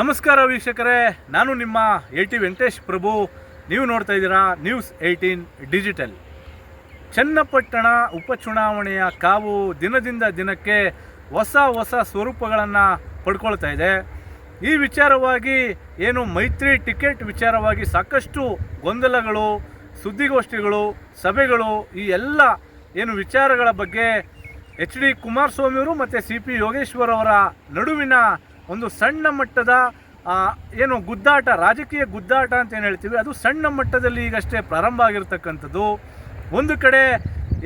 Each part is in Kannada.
ನಮಸ್ಕಾರ ವೀಕ್ಷಕರೇ, ನಾನು ನಿಮ್ಮ ಎ ಟಿ ವೆಂಕಟೇಶ್ ಪ್ರಭು. ನೀವು ನೋಡ್ತಾ ಇದ್ದೀರಾ ನ್ಯೂಸ್ ಏಯ್ಟೀನ್ ಡಿಜಿಟಲ್ ಚನ್ನಪಟ್ಟಣ ಉಪಚುನಾವಣೆಯ ಕಾವು ದಿನದಿಂದ ದಿನಕ್ಕೆ ಹೊಸ ಹೊಸ ಸ್ವರೂಪಗಳನ್ನು ಪಡ್ಕೊಳ್ತಾ ಇದೆ. ಈ ವಿಚಾರವಾಗಿ ಏನು ಮೈತ್ರಿ ಟಿಕೆಟ್ ವಿಚಾರವಾಗಿ ಸಾಕಷ್ಟು ಗೊಂದಲಗಳು, ಸುದ್ದಿಗೋಷ್ಠಿಗಳು, ಸಭೆಗಳು, ಈ ಎಲ್ಲ ಏನು ವಿಚಾರಗಳ ಬಗ್ಗೆ ಎಚ್ ಡಿ ಕುಮಾರಸ್ವಾಮಿಯವರು ಮತ್ತು ಸಿ ಪಿ ಯೋಗೇಶ್ವರ್ ಅವರ ನಡುವಿನ ಒಂದು ಸಣ್ಣ ಮಟ್ಟದ ಏನು ಗುದ್ದಾಟ, ರಾಜಕೀಯ ಗುದ್ದಾಟ ಅಂತ ಏನು ಹೇಳ್ತೀವಿ, ಅದು ಸಣ್ಣ ಮಟ್ಟದಲ್ಲಿ ಈಗಷ್ಟೇ ಪ್ರಾರಂಭ ಆಗಿರ್ತಕ್ಕಂಥದ್ದು. ಒಂದು ಕಡೆ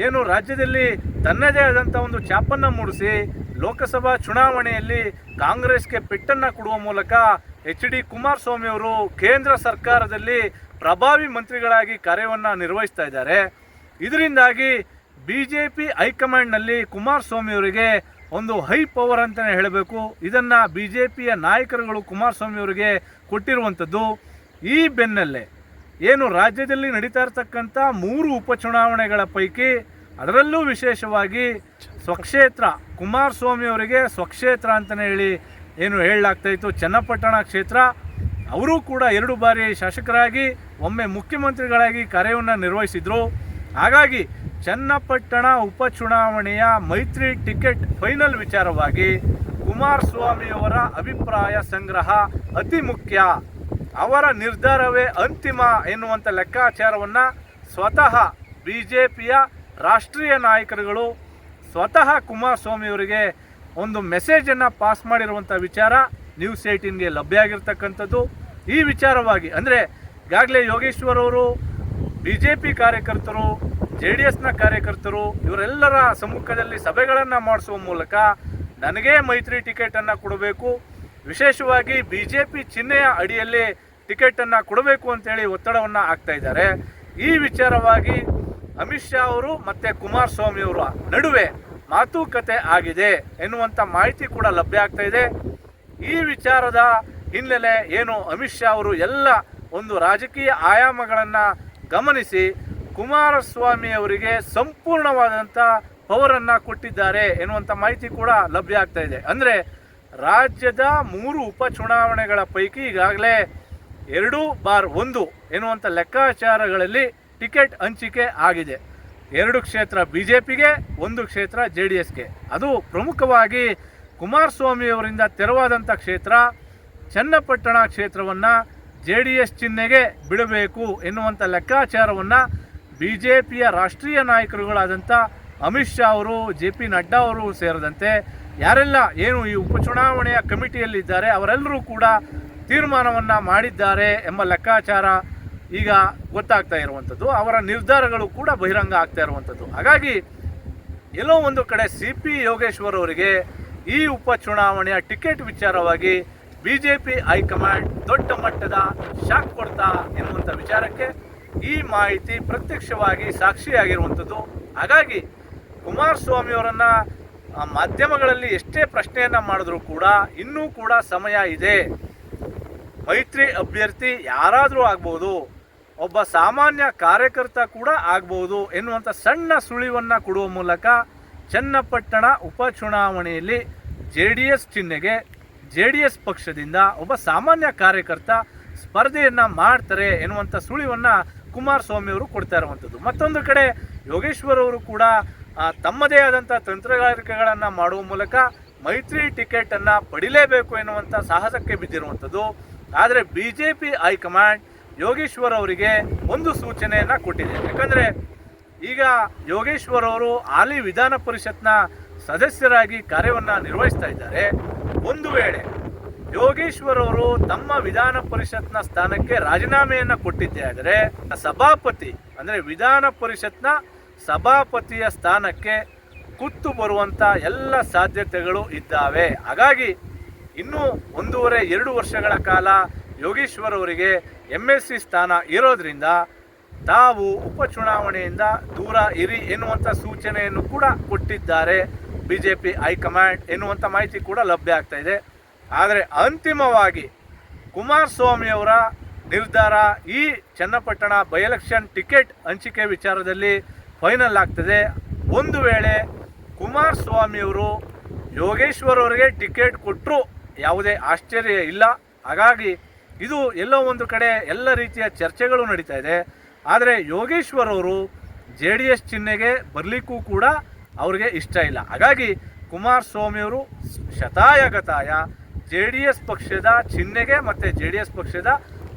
ಏನು ರಾಜ್ಯದಲ್ಲಿ ತನ್ನದೇ ಆದಂಥ ಒಂದು ಚಾಪನ್ನು ಮೂಡಿಸಿ ಲೋಕಸಭಾ ಚುನಾವಣೆಯಲ್ಲಿ ಕಾಂಗ್ರೆಸ್ಗೆ ಪೆಟ್ಟನ್ನು ಕೊಡುವ ಮೂಲಕ ಎಚ್ ಡಿ ಕುಮಾರಸ್ವಾಮಿ ಅವರು ಕೇಂದ್ರ ಸರ್ಕಾರದಲ್ಲಿ ಪ್ರಭಾವಿ ಮಂತ್ರಿಗಳಾಗಿ ಕಾರ್ಯವನ್ನು ನಿರ್ವಹಿಸ್ತಾ ಇದ್ದಾರೆ. ಇದರಿಂದಾಗಿ ಬಿ ಜೆ ಪಿ ಹೈಕಮಾಂಡ್ನಲ್ಲಿ ಕುಮಾರಸ್ವಾಮಿ ಅವರಿಗೆ ಒಂದು ಹೈ ಪವರ್ ಅಂತಲೇ ಹೇಳಬೇಕು. ಇದನ್ನು ಬಿ ಜೆ ಪಿಯ ನಾಯಕರುಗಳು ಕುಮಾರಸ್ವಾಮಿ ಅವರಿಗೆ ಕೊಟ್ಟಿರುವಂಥದ್ದು ಈ ಬೆನ್ನಲ್ಲೇ. ಏನು ರಾಜ್ಯದಲ್ಲಿ ನಡೀತಾ ಇರತಕ್ಕಂಥ ಮೂರು ಉಪಚುನಾವಣೆಗಳ ಪೈಕಿ ಅದರಲ್ಲೂ ವಿಶೇಷವಾಗಿ ಸ್ವಕ್ಷೇತ್ರ, ಕುಮಾರಸ್ವಾಮಿ ಅವರಿಗೆ ಸ್ವಕ್ಷೇತ್ರ ಅಂತಲೇ ಹೇಳಿ ಏನು ಹೇಳಲಾಗ್ತಾ ಇತ್ತು. ಚನ್ನಪಟ್ಟಣ ಕ್ಷೇತ್ರ, ಅವರು ಕೂಡ ಎರಡು ಬಾರಿ ಶಾಸಕರಾಗಿ, ಒಮ್ಮೆ ಮುಖ್ಯಮಂತ್ರಿಗಳಾಗಿ ಕಾರ್ಯವನ್ನು ನಿರ್ವಹಿಸಿದರು. ಹಾಗಾಗಿ ಚನ್ನಪಟ್ಟಣ ಉಪಚುನಾವಣೆಯ ಮೈತ್ರಿ ಟಿಕೆಟ್ ಫೈನಲ್ ವಿಚಾರವಾಗಿ ಕುಮಾರಸ್ವಾಮಿಯವರ ಅಭಿಪ್ರಾಯ ಸಂಗ್ರಹ ಅತಿ ಮುಖ್ಯ. ಅವರ ನಿರ್ಧಾರವೇ ಅಂತಿಮ ಎನ್ನುವಂಥ ಲೆಕ್ಕಾಚಾರವನ್ನು ಸ್ವತಃ ಬಿ ಜೆ ಪಿಯ ರಾಷ್ಟ್ರೀಯ ನಾಯಕರುಗಳು ಸ್ವತಃ ಕುಮಾರಸ್ವಾಮಿಯವರಿಗೆ ಒಂದು ಮೆಸೇಜನ್ನು ಪಾಸ್ ಮಾಡಿರುವಂಥ ವಿಚಾರ ನ್ಯೂಸ್ ಏಯ್ಟೀನ್ಗೆ ಲಭ್ಯ ಆಗಿರ್ತಕ್ಕಂಥದ್ದು. ಈ ವಿಚಾರವಾಗಿ ಅಂದರೆ, ಈಗಾಗಲೇ ಯೋಗೇಶ್ವರ್ ಅವರು ಬಿ ಜೆ ಪಿ ಕಾರ್ಯಕರ್ತರು ಜೆ ಡಿ ಎಸ್ನ ಕಾರ್ಯಕರ್ತರು ಇವರೆಲ್ಲರ ಸಮ್ಮುಖದಲ್ಲಿ ಸಭೆಗಳನ್ನು ಮಾಡಿಸುವ ಮೂಲಕ ನನಗೇ ಮೈತ್ರಿ ಟಿಕೆಟನ್ನು ಕೊಡಬೇಕು. ವಿಶೇಷವಾಗಿ ಬಿ ಜೆ ಪಿ ಚಿಹ್ನೆಯ ಅಡಿಯಲ್ಲಿ ಟಿಕೆಟನ್ನು ಕೊಡಬೇಕು ಅಂತೇಳಿ ಒತ್ತಡವನ್ನು ಹಾಕ್ತಾ ಇದ್ದಾರೆ. ಈ ವಿಚಾರವಾಗಿ ಅಮಿತ್ ಶಾ ಅವರು ಮತ್ತು ಕುಮಾರಸ್ವಾಮಿ ಅವರ ನಡುವೆ ಮಾತುಕತೆ ಆಗಿದೆ ಎನ್ನುವಂಥ ಮಾಹಿತಿ ಕೂಡ ಲಭ್ಯ ಆಗ್ತಾ ಇದೆ. ಈ ವಿಚಾರದ ಹಿನ್ನೆಲೆ ಏನು ಅಮಿತ್ ಶಾ ಅವರು ಎಲ್ಲ ಒಂದು ರಾಜಕೀಯ ಆಯಾಮಗಳನ್ನು ಗಮನಿಸಿ ಕುಮಾರಸ್ವಾಮಿ ಅವರಿಗೆ ಸಂಪೂರ್ಣವಾದಂಥ ಪವರನ್ನು ಕೊಟ್ಟಿದ್ದಾರೆ ಎನ್ನುವಂಥ ಮಾಹಿತಿ ಕೂಡ ಲಭ್ಯ ಆಗ್ತಾ ಇದೆ. ಅಂದರೆ ರಾಜ್ಯದ ಮೂರು ಉಪಚುನಾವಣೆಗಳ ಪೈಕಿ ಈಗಾಗಲೇ ಎರಡು ಬಾರ್ ಒಂದು ಎನ್ನುವಂಥ ಲೆಕ್ಕಾಚಾರಗಳಲ್ಲಿ ಟಿಕೆಟ್ ಹಂಚಿಕೆ ಆಗಿದೆ. ಎರಡು ಕ್ಷೇತ್ರ ಬಿ ಜೆ ಪಿಗೆ ಒಂದು ಕ್ಷೇತ್ರ ಜೆ ಡಿ ಎಸ್ಗೆ ಅದು ಪ್ರಮುಖವಾಗಿ ಕುಮಾರಸ್ವಾಮಿ ಅವರಿಂದ ತೆರವಾದಂಥ ಕ್ಷೇತ್ರ, ಚನ್ನಪಟ್ಟಣ ಕ್ಷೇತ್ರವನ್ನು ಜೆ ಡಿ ಎಸ್ ಚಿಹ್ನೆಗೆ ಬಿಡಬೇಕು ಎನ್ನುವಂಥ ಲೆಕ್ಕಾಚಾರವನ್ನು ಬಿ ಜೆ ಪಿಯ ರಾಷ್ಟ್ರೀಯ ನಾಯಕರುಗಳಾದಂಥ ಅಮಿತ್ ಶಾ ಅವರು, ಜೆ ಪಿ ನಡ್ಡಾ ಅವರು ಸೇರಿದಂತೆ ಯಾರೆಲ್ಲ ಏನು ಈ ಉಪಚುನಾವಣೆಯ ಕಮಿಟಿಯಲ್ಲಿದ್ದಾರೆ ಅವರೆಲ್ಲರೂ ಕೂಡ ತೀರ್ಮಾನವನ್ನು ಮಾಡಿದ್ದಾರೆ ಎಂಬ ಲೆಕ್ಕಾಚಾರ ಈಗ ಗೊತ್ತಾಗ್ತಾ ಇರುವಂಥದ್ದು ಅವರ ನಿರ್ಧಾರಗಳು ಕೂಡ ಬಹಿರಂಗ ಆಗ್ತಾ ಇರುವಂಥದ್ದು ಹಾಗಾಗಿ ಎಲ್ಲೋ ಒಂದು ಕಡೆ ಸಿ ಪಿ ಯೋಗೇಶ್ವರ್ ಅವರಿಗೆ ಈ ಉಪಚುನಾವಣೆಯ ಟಿಕೆಟ್ ವಿಚಾರವಾಗಿ ಬಿ ಜೆ ಪಿ ಹೈಕಮಾಂಡ್ ದೊಡ್ಡ ಮಟ್ಟದ ಶಾಕ್ ಕೊಡ್ತಾ ಎನ್ನುವಂಥ ವಿಚಾರಕ್ಕೆ ಈ ಮಾಹಿತಿ ಪ್ರತ್ಯಕ್ಷವಾಗಿ ಸಾಕ್ಷಿಯಾಗಿರುವಂಥದ್ದು. ಹಾಗಾಗಿ ಕುಮಾರಸ್ವಾಮಿ ಅವರನ್ನು ಮಾಧ್ಯಮಗಳಲ್ಲಿ ಎಷ್ಟೇ ಪ್ರಶ್ನೆಯನ್ನು ಮಾಡಿದ್ರೂ ಕೂಡ ಇನ್ನೂ ಕೂಡ ಸಮಯ ಇದೆ. ಮೈತ್ರಿ ಅಭ್ಯರ್ಥಿ ಯಾರಾದರೂ ಆಗ್ಬೋದು, ಒಬ್ಬ ಸಾಮಾನ್ಯ ಕಾರ್ಯಕರ್ತ ಕೂಡ ಆಗ್ಬೋದು ಎನ್ನುವಂಥ ಸಣ್ಣ ಸುಳಿವನ್ನು ಕೊಡುವ ಮೂಲಕ ಚನ್ನಪಟ್ಟಣ ಉಪಚುನಾವಣೆಯಲ್ಲಿ ಜೆ ಡಿ ಎಸ್ ಚಿಹ್ನೆಗೆ ಜೆ ಡಿ ಎಸ್ ಪಕ್ಷದಿಂದ ಒಬ್ಬ ಸಾಮಾನ್ಯ ಕಾರ್ಯಕರ್ತ ಸ್ಪರ್ಧೆಯನ್ನು ಮಾಡ್ತಾರೆ ಎನ್ನುವಂಥ ಸುಳಿವನ್ನು ಕುಮಾರಸ್ವಾಮಿ ಅವರು ಕೊಡ್ತಾ ಇರುವಂಥದ್ದು ಮತ್ತೊಂದು ಕಡೆ ಯೋಗೇಶ್ವರ್ ಅವರು ಕೂಡ ತಮ್ಮದೇ ಆದಂಥ ತಂತ್ರಗಾರಿಕೆಗಳನ್ನು ಮಾಡುವ ಮೂಲಕ ಮೈತ್ರಿ ಟಿಕೆಟನ್ನು ಪಡಿಲೇಬೇಕು ಎನ್ನುವಂಥ ಸಾಹಸಕ್ಕೆ ಬಿದ್ದಿರುವಂಥದ್ದು ಆದರೆ B J P high command Yogeshwar ಅವರಿಗೆ ಒಂದು ಸೂಚನೆಯನ್ನು ಕೊಟ್ಟಿದೆ. ಯಾಕಂದರೆ ಈಗ ಯೋಗೇಶ್ವರ್ ಅವರು ಹಾಲಿ ವಿಧಾನ ಪರಿಷತ್ನ ಸದಸ್ಯರಾಗಿ ಕಾರ್ಯವನ್ನು ನಿರ್ವಹಿಸ್ತಾ ಇದ್ದಾರೆ. ಒಂದು ವೇಳೆ ಯೋಗೇಶ್ವರ್ ಅವರು ತಮ್ಮ ವಿಧಾನ ಪರಿಷತ್ನ ಸ್ಥಾನಕ್ಕೆ ರಾಜೀನಾಮೆಯನ್ನು ಕೊಟ್ಟಿದ್ದೇ ಆದರೆ ಸಭಾಪತಿ, ಅಂದರೆ ವಿಧಾನ ಪರಿಷತ್ನ ಸಭಾಪತಿಯ ಸ್ಥಾನಕ್ಕೆ ಕುತ್ತು ಬರುವಂಥ ಎಲ್ಲ ಸಾಧ್ಯತೆಗಳು ಇದ್ದಾವೆ. ಹಾಗಾಗಿ ಇನ್ನೂ ಒಂದೂವರೆ, ಎರಡು ವರ್ಷಗಳ ಕಾಲ ಯೋಗೇಶ್ವರ್ ಅವರಿಗೆ ಎಂ ಎಸ್ ಸಿ ಸ್ಥಾನ ಇರೋದ್ರಿಂದ ತಾವು ಉಪಚುನಾವಣೆಯಿಂದ ದೂರ ಇರಿ ಎನ್ನುವಂಥ ಸೂಚನೆಯನ್ನು ಕೂಡ ಕೊಟ್ಟಿದ್ದಾರೆ. ಬಿ ಜೆ ಪಿ ಹೈಕಮಾಂಡ್ ಎನ್ನುವಂಥ ಮಾಹಿತಿ ಕೂಡ ಲಭ್ಯ ಆಗ್ತಾ ಇದೆ. ಆದರೆ ಅಂತಿಮವಾಗಿ ಕುಮಾರಸ್ವಾಮಿಯವರ ನಿರ್ಧಾರ ಈ ಚನ್ನಪಟ್ಟಣ ಬೈ ಎಲೆಕ್ಷನ್ ಟಿಕೆಟ್ ಹಂಚಿಕೆ ವಿಚಾರದಲ್ಲಿ ಫೈನಲ್ ಆಗ್ತದೆ. ಒಂದು ವೇಳೆ ಕುಮಾರಸ್ವಾಮಿಯವರು ಯೋಗೇಶ್ವರ್ ಅವರಿಗೆ ಟಿಕೆಟ್ ಕೊಟ್ಟರು ಯಾವುದೇ ಆಶ್ಚರ್ಯ ಇಲ್ಲ. ಹಾಗಾಗಿ ಇದು ಎಲ್ಲೋ ಒಂದು ಕಡೆ ಎಲ್ಲ ರೀತಿಯ ಚರ್ಚೆಗಳು ನಡೀತಾ ಇದೆ. ಆದರೆ ಯೋಗೇಶ್ವರ್ ಅವರು ಜೆ ಡಿ ಎಸ್ ಚಿಹ್ನೆಗೆ ಬರಲಿಕ್ಕೂ ಕೂಡ ಅವ್ರಿಗೆ ಇಷ್ಟ ಇಲ್ಲ. ಹಾಗಾಗಿ ಕುಮಾರಸ್ವಾಮಿಯವರು ಶತಾಯಗತಾಯ ಜೆ ಡಿ ಎಸ್ ಪಕ್ಷದ ಚಿಹ್ನೆಗೆ ಮತ್ತು ಜೆ ಡಿ ಎಸ್ ಪಕ್ಷದ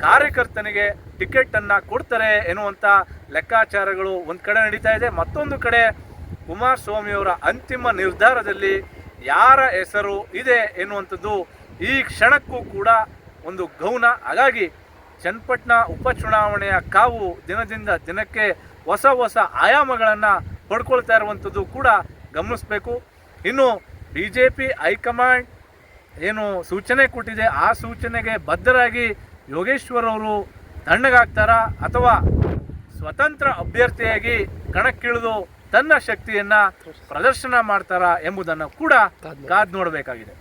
ಕಾರ್ಯಕರ್ತನಿಗೆ ಟಿಕೆಟನ್ನು ಕೊಡ್ತಾರೆ ಎನ್ನುವಂಥ ಲೆಕ್ಕಾಚಾರಗಳು ಒಂದು ಕಡೆ ನಡೀತಾ ಇದೆ. ಮತ್ತೊಂದು ಕಡೆ ಕುಮಾರಸ್ವಾಮಿಯವರ ಅಂತಿಮ ನಿರ್ಧಾರದಲ್ಲಿ ಯಾರ ಹೆಸರು ಇದೆ ಎನ್ನುವಂಥದ್ದು ಈ ಕ್ಷಣಕ್ಕೂ ಕೂಡ ಒಂದು ಗೌನ ಹಾಗಾಗಿ ಚನ್ನಪಟ್ಟಣ ಉಪಚುನಾವಣೆಯ ಕಾವು ದಿನದಿಂದ ದಿನಕ್ಕೆ ಹೊಸ ಹೊಸ ಆಯಾಮಗಳನ್ನು ಪಡ್ಕೊಳ್ತಾ ಇರುವಂಥದ್ದು ಕೂಡ ಗಮನಿಸಬೇಕು. ಇನ್ನು ಬಿ ಜೆ ಪಿ ಹೈಕಮಾಂಡ್ ಏನು ಸೂಚನೆ ಕೊಟ್ಟಿದೆ ಆ ಸೂಚನೆಗೆ ಬದ್ಧರಾಗಿ ಯೋಗೇಶ್ವರ್ ಅವರು ತಣ್ಣಗಾಗ್ತಾರಾ ಅಥವಾ ಸ್ವತಂತ್ರ ಅಭ್ಯರ್ಥಿಯಾಗಿ ಕಣಕ್ಕಿಳಿದು ತನ್ನ ಶಕ್ತಿಯನ್ನ ಪ್ರದರ್ಶನ ಮಾಡ್ತಾರಾ ಎಂಬುದನ್ನು ಕೂಡ ಕಾದ್ ನೋಡಬೇಕಾಗಿದೆ.